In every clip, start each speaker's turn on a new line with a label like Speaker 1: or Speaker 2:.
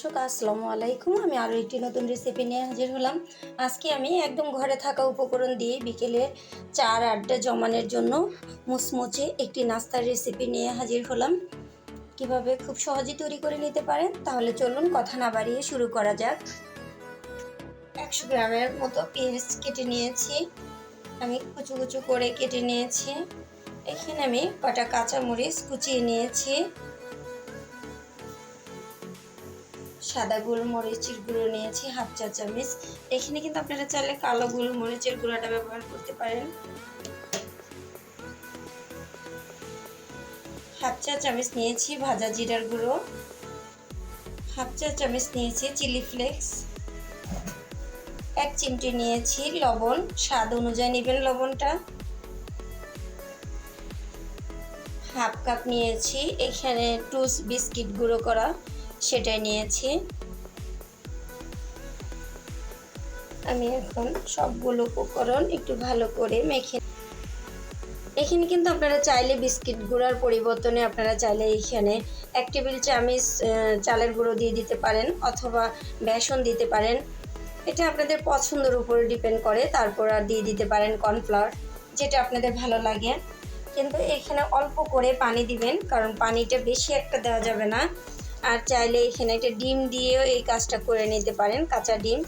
Speaker 1: দর্শক, আসসালামু আলাইকুম। আমি আরও একটি নতুন রেসিপি নিয়ে হাজির হলাম। আজকে আমি একদম ঘরে থাকা উপকরণ দিয়ে বিকেলে চার আড্ডা জমানোর জন্য মুচমুচে একটি নাস্তার রেসিপি নিয়ে হাজির হলাম। কীভাবে খুব সহজে তৈরি করে নিতে পারেন, তাহলে চলুন কথা না বাড়িয়ে শুরু করা যাক। একশো গ্রামের মতো পেঁয়াজ কেটে নিয়েছি। আমি কুচু কুচু করে কেটে নিয়েছি। এখানে আমি কটা কাঁচামরিচ কুচিয়ে নিয়েছি। সাদা গোলমরিচের গুঁড়ো নিয়েছি, হাফ চা চামচ। এখানে কিন্তু আপনারা চাইলে কালো গোলমরিচের গুঁড়োটা ব্যবহার করতে পারেন। হাফ চা চামচ নিয়েছি ভাজা জিরার গুঁড়ো। হাফ চা চামচ নিয়েছি চিলি ফ্লেক্স। এক চিমটি নিয়েছি লবণ, স্বাদ অনুযায়ী নেবেন লবণটা। হাফ কাপ নিয়েছি এখানে টুস বিস্কিট গুঁড়ো করা। সেটাই নিয়েছি। আমি এখন সবগুলো উপকরণ একটু ভালো করে মেখে এখানে কিন্তু আপনারা চাইলে বিস্কিট গুঁড়ার পরিবর্তনে আপনারা চাইলে এখানে এক টেবিল চামচ চালের গুঁড়ো দিয়ে দিতে পারেন অথবা বেসন দিতে পারেন। এটা আপনাদের পছন্দের উপরে ডিপেন্ড করে, তারপর আর দিয়ে দিতে পারেন কর্নফ্লাওয়ার, যেটা আপনাদের ভালো লাগে। কিন্তু এখানে অল্প করে পানি দিবেন, কারণ পানিটা বেশি একটা দেওয়া যাবে না। আর চাইলে এখানে একটা ডিম দিয়েও এই কাজটা করে নিতে পারেন, কাঁচা ডিম।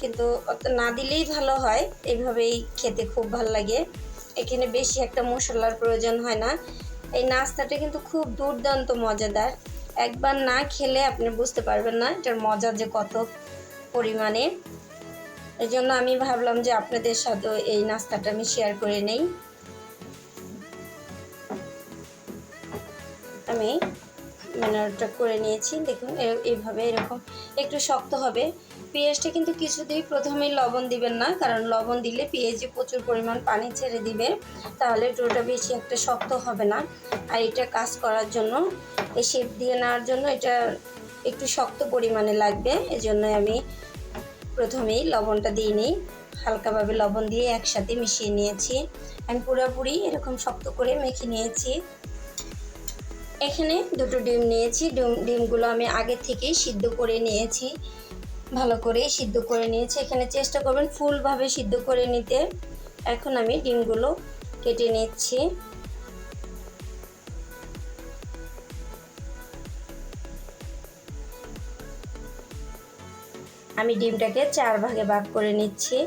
Speaker 1: কিন্তু অত না দিলেই ভালো হয় এইভাবেই খেতে খুব ভালো লাগে। এখানে বেশি একটা মশলার প্রয়োজন হয় না। এই নাস্তাটা কিন্তু খুব দুর্দান্ত, মজাদার। একবার না খেলে আপনি বুঝতে পারবেন না এটার মজা যে কত পরিমাণে। এই জন্য আমি ভাবলাম যে আপনাদের সাথে এই নাস্তাটা আমি শেয়ার করে নেই। আমি ম্যানারটা করে নিয়েছি। দেখুন এইভাবে এরকম একটু শক্ত হবে। পেঁয়াজটা কিন্তু কিছুতেই প্রথমেই লবণ দিবেন না, কারণ লবণ দিলে পেঁয়াজে প্রচুর পরিমাণ পানি ছেড়ে দিবে। তাহলে ডোটা বেশি একটা শক্ত হবে না। আর এটা কাজ করার জন্য, এই শেপ দিয়ে নেওয়ার জন্য এটা একটু শক্ত পরিমাণে লাগবে। এজন্য আমি প্রথমেই লবণটা দিয়ে নিই। হালকাভাবে লবণ দিয়ে একসাথে মিশিয়ে নিয়েছি। আমি পুরোপুরি এরকম শক্ত করে মেখে নিয়েছি। এখানে দুটো ডিম নিয়েছি। ডিম, ডিমগুলো আমি আগে থেকেই সিদ্ধ করে নিয়েছি। ভালো করে সিদ্ধ করে নিয়েছি। এখানে চেষ্টা করবেন ফুলভাবে সিদ্ধ করে নিতে। এখন আমি ডিমগুলো কেটে নিচ্ছি। আমি ডিমটাকে চার ভাগে ভাগ করে নিচ্ছি।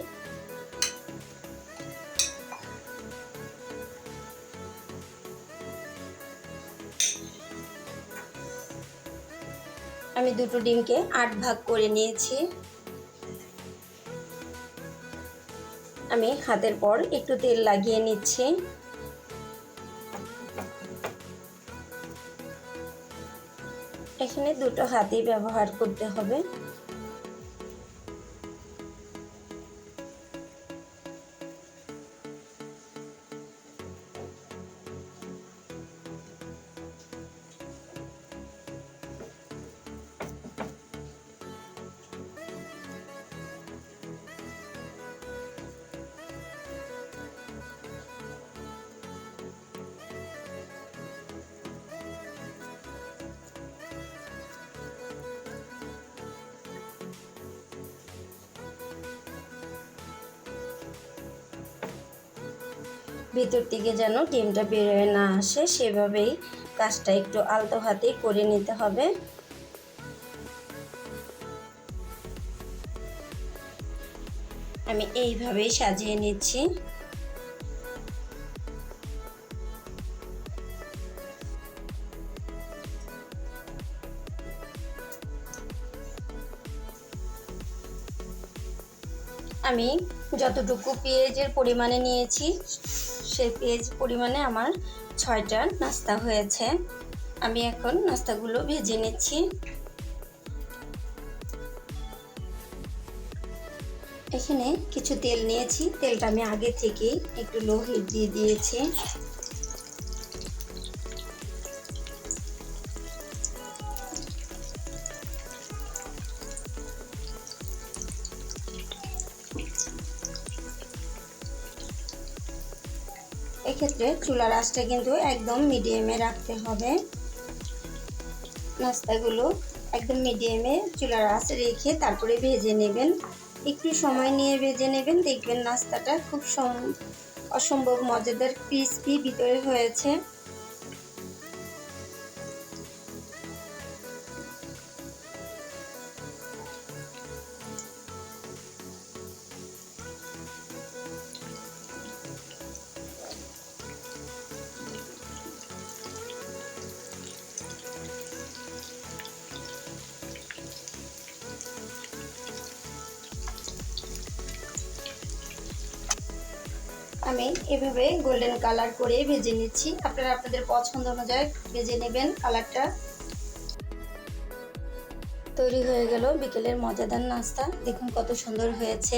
Speaker 1: আমি দুটো ডিমকে আট ভাগ করে নিয়েছি। আমি হাতের পর একটু তেল লাগিয়ে নিচ্ছি। এখানে দুটো হাতই ব্যবহার করতে হবে। ভিতর থেকে যেন ডিমটা বেরোয় না আসে, সেভাবেই কাজটা একটু আলতো হাতেই করে নিতে হবে। আমি এইভাবেই সাজিয়ে নিচ্ছি। আমি যতটুকু পেঁয়াজের পরিমাণে নিয়েছি সেই পেঁয়াজ পরিমাণে আমার ছয়টা নাস্তা হয়েছে। আমি এখন নাস্তাগুলো ভেজে নিচ্ছি। এখানে কিছু তেল নিয়েছি। তেলটা আমি আগে থেকেই একটু লো হিট দিয়ে দিয়েছি। এক্ষেত্রে চুলার আঁচটা কিন্তু একদম মিডিয়ামে রাখতে হবে। নাস্তাগুলো একদম মিডিয়ামে চুলার আঁচ রেখে তারপরে ভেজে নেবেন। একটু সময় নিয়ে ভেজে নেবেন। দেখবেন নাস্তাটা খুব সম- অসম্ভব মজাদার ক্রিসপি ভিতরে হয়েছে। আমি এভাবে গোল্ডেন কালার করে ভেজে নিচ্ছি। আপনারা আপনাদের পছন্দ অনুযায়ী ভেজে নেবেন কালারটা তৈরি হয়ে গেল বিকেলের মজাদার নাস্তা। দেখুন কত সুন্দর হয়েছে।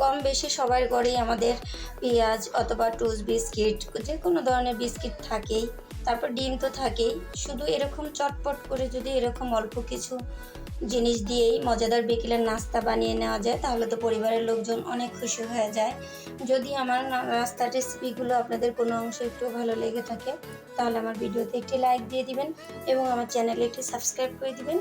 Speaker 1: কম বেশি সবার ঘরেই আমাদের পেঁয়াজ অথবা টোস্ট বিস্কিট যে কোনো ধরনের বিস্কিট থাকেই। তারপর ডিম তো থাকেই। শুধু এরকম চটপট করে যদি এরকম অল্প কিছু জিনিস দিয়েই মজাদার বিকেলের নাস্তা বানিয়ে নেওয়া যায়, তাহলে তো পরিবারের লোকজন অনেক খুশি হয়ে যায়। যদি আমার নাস্তার রেসিপিগুলো আপনাদের কোনো অংশ একটু ভালো লেগে থাকে, তাহলে আমার ভিডিওতে একটি লাইক দিয়ে দিবেন এবং আমার চ্যানেলে একটি সাবস্ক্রাইব করে দিবেন।